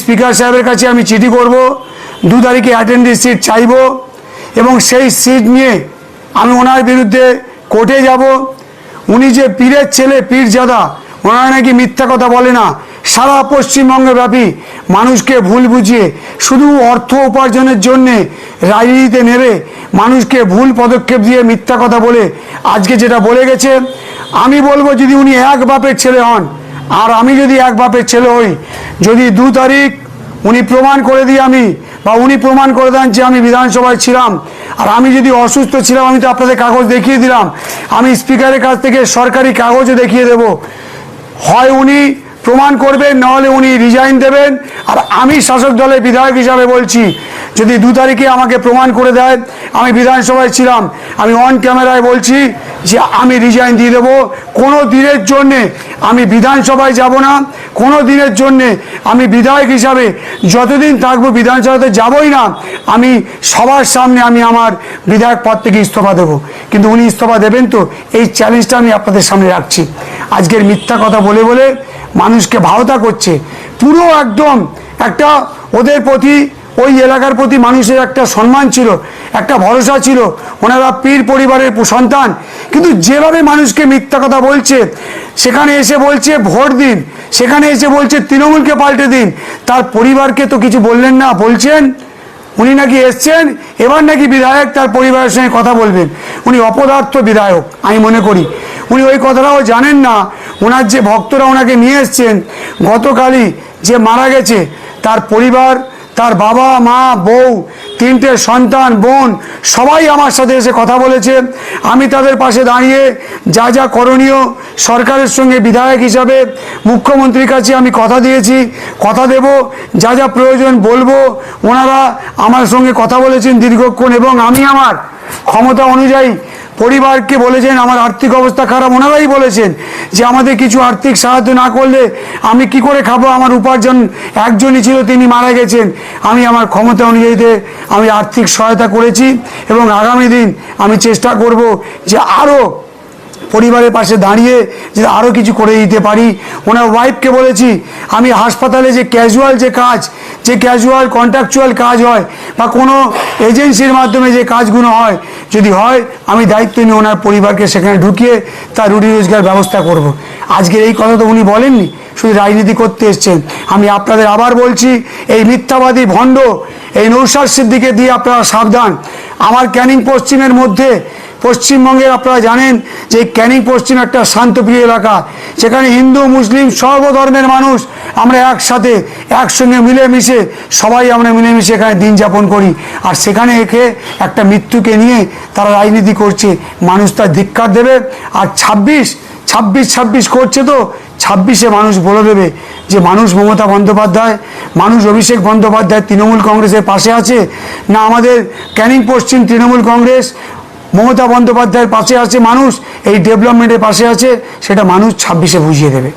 Speaker সাহেবের কাছে আমি চিঠি করব, দু তারিখে অ্যাটেন্ডেন্স সিট চাইব এবং সেই সিট নিয়ে আমি ওনার বিরুদ্ধে কোর্টে যাব। উনি যে পীরের ছেলে, পীরজাদা, ওনারা নাকি মিথ্যা কথা বলে না। সারা পশ্চিমবঙ্গ ব্যাপী মানুষকে ভুল বুঝিয়ে, শুধু অর্থ উপার্জনের জন্যে রাজনীতিতে নেবে, মানুষকে ভুল পদক্ষেপ দিয়ে মিথ্যা কথা বলে আজকে যেটা বলে গেছে, আমি বলব যদি উনি এক বাপের ছেলে হন আর আমি যদি এক বাপের ছেলে হই, যদি দু তারিখ উনি প্রমাণ করে দিই আমি, বা উনি প্রমাণ করে দেন যে আমি বিধানসভায় ছিলাম, আর আমি যদি অসুস্থ ছিলাম, আমি তো আপনাদের কাগজ দেখিয়ে দিলাম, আমি স্পিকারের কাছ থেকে সরকারি কাগজও দেখিয়ে দেব। হয় উনি প্রমাণ করবেন, নাহলে উনি রিজাইন দেবেন। আর আমি শাসক দলের বিধায়ক হিসাবে বলছি, যদি দু তারিখে আমাকে প্রমাণ করে দেয়, আমি বিধানসভায় ছিলাম, আমি অন ক্যামেরায় বলছি যে আমি রিজাইন দিয়ে দেবো। কোনো দিনের জন্যে আমি বিধানসভায় যাব না, কোনো দিনের জন্যে আমি বিধায়ক হিসাবে যতদিন থাকব বিধানসভাতে যাবই না, আমি সবার সামনে আমি আমার বিধায়ক পদ থেকে ইস্তফা দেবো। কিন্তু উনি ইস্তফা দেবেন তো, এই চ্যালেঞ্জটা আমি আপনাদের সামনে রাখছি। আজকের মিথ্যা কথা বলে বলে মানুষকে ভাওতা করছে। পুরো একদম একটা ওদের প্রতি, ওই এলাকার প্রতি মানুষের একটা সম্মান ছিল, একটা ভরসা ছিল, ওনারা পীর পরিবারের সন্তান। কিন্তু যেভাবে মানুষকে মিথ্যা কথা বলছে, সেখানে এসে বলছে ভোট দিন, সেখানে এসে বলছে তৃণমূলকে পাল্টে দিন, তার পরিবারকে তো কিছু বললেন না, বলছেন? উনি নাকি এসছেন? এবার নাকি বিধায়ক তার পরিবারের সঙ্গে কথা বলবেন। উনি অপদার্থ বিধায়ক, আমি মনে করি। উনি ওই কথাটাও জানেন না ওনার যে ভক্তরা ওনাকে নিয়ে এসছেন, গতকালই যে মারা গেছে, তার পরিবার, তার বাবা, মা, বউ, তিনটে সন্তান, বোন, সবাই আমার সাথে এসে কথা বলেছে। আমি তাদের পাশে দাঁড়িয়ে যা যা করণীয় সরকারের সঙ্গে বিধায়ক হিসাবে মুখ্যমন্ত্রীর কাছে আমি কথা দিয়েছি, কথা দেব, যা যা প্রয়োজন বলব। ওনারা আমার সঙ্গে কথা বলেছেন দীর্ঘক্ষণ এবং আমি আমার ক্ষমতা অনুযায়ী পরিবারকে বলেছেন, আমার আর্থিক অবস্থা খারাপ। ওনারাই বলেছেন যে, আমাদের কিছু আর্থিক সাহায্য না করলে আমি কি করে খাব? আমার উপার্জন একজনই ছিল, তিনি মারা গেছেন। আমি আমার ক্ষমতা অনুযায়ীতে আমি আর্থিক সহায়তা করেছি এবং আগামী দিন আমি চেষ্টা করব যে আরও পরিবারের পাশে দাঁড়িয়ে যে আরও কিছু করে দিতে পারি। ওনার ওয়াইফকে বলেছি, আমি হাসপাতালে যে ক্যাজুয়াল যে কাজ, যে ক্যাজুয়াল কন্ট্রাকচুয়াল কাজ হয় বা কোনো এজেন্সির মাধ্যমে যে কাজগুলো হয়, যদি হয়, আমি দায়িত্ব নিয়ে ওনার পরিবারকে সেখানে ঢুকিয়ে তার রুটি রোজগার ব্যবস্থা করব। আজকের এই কথা তো উনি বলেননি, শুধু রাজনীতি করতে এসছেন। আমি আপনাদের আবার বলছি, এই মিথ্যাবাদী ভণ্ড, এই নৌসার সিদ্দিকে দিয়ে আপনারা সাবধান। আমার ক্যানিং পশ্চিমের মধ্যে পশ্চিমবঙ্গের আপনারা জানেন যে ক্যানিং পশ্চিম একটা শান্তপ্রিয় এলাকা। সেখানে হিন্দু, মুসলিম সর্বধর্মের মানুষ আমরা একসাথে, একসঙ্গে মিলেমিশে, সবাই আমরা মিলেমিশে এখানে দিন যাপন করি। আর সেখানে একে একটা মৃত্যুকে নিয়ে তারা রাজনীতি করছে। মানুষ তার ধিক্কার দেবে। আর ছাব্বিশ ছাব্বিশ ছাব্বিশ করছে তো, ছাব্বিশে মানুষ বলে দেবে যে মানুষ মমতা বন্দ্যোপাধ্যায়, মানুষ অভিষেক বন্দ্যোপাধ্যায় তৃণমূল কংগ্রেসের পাশে আছে। না আমাদের ক্যানিং পশ্চিম তৃণমূল কংগ্রেস মমতা বন্দ্যোপাধ্যায়ের পাশে আছে মানুষ এই ডেভেলপমেন্টের পাশে আছে সেটা মানুষ ছাব্বিশে বুঝিয়ে দেবে।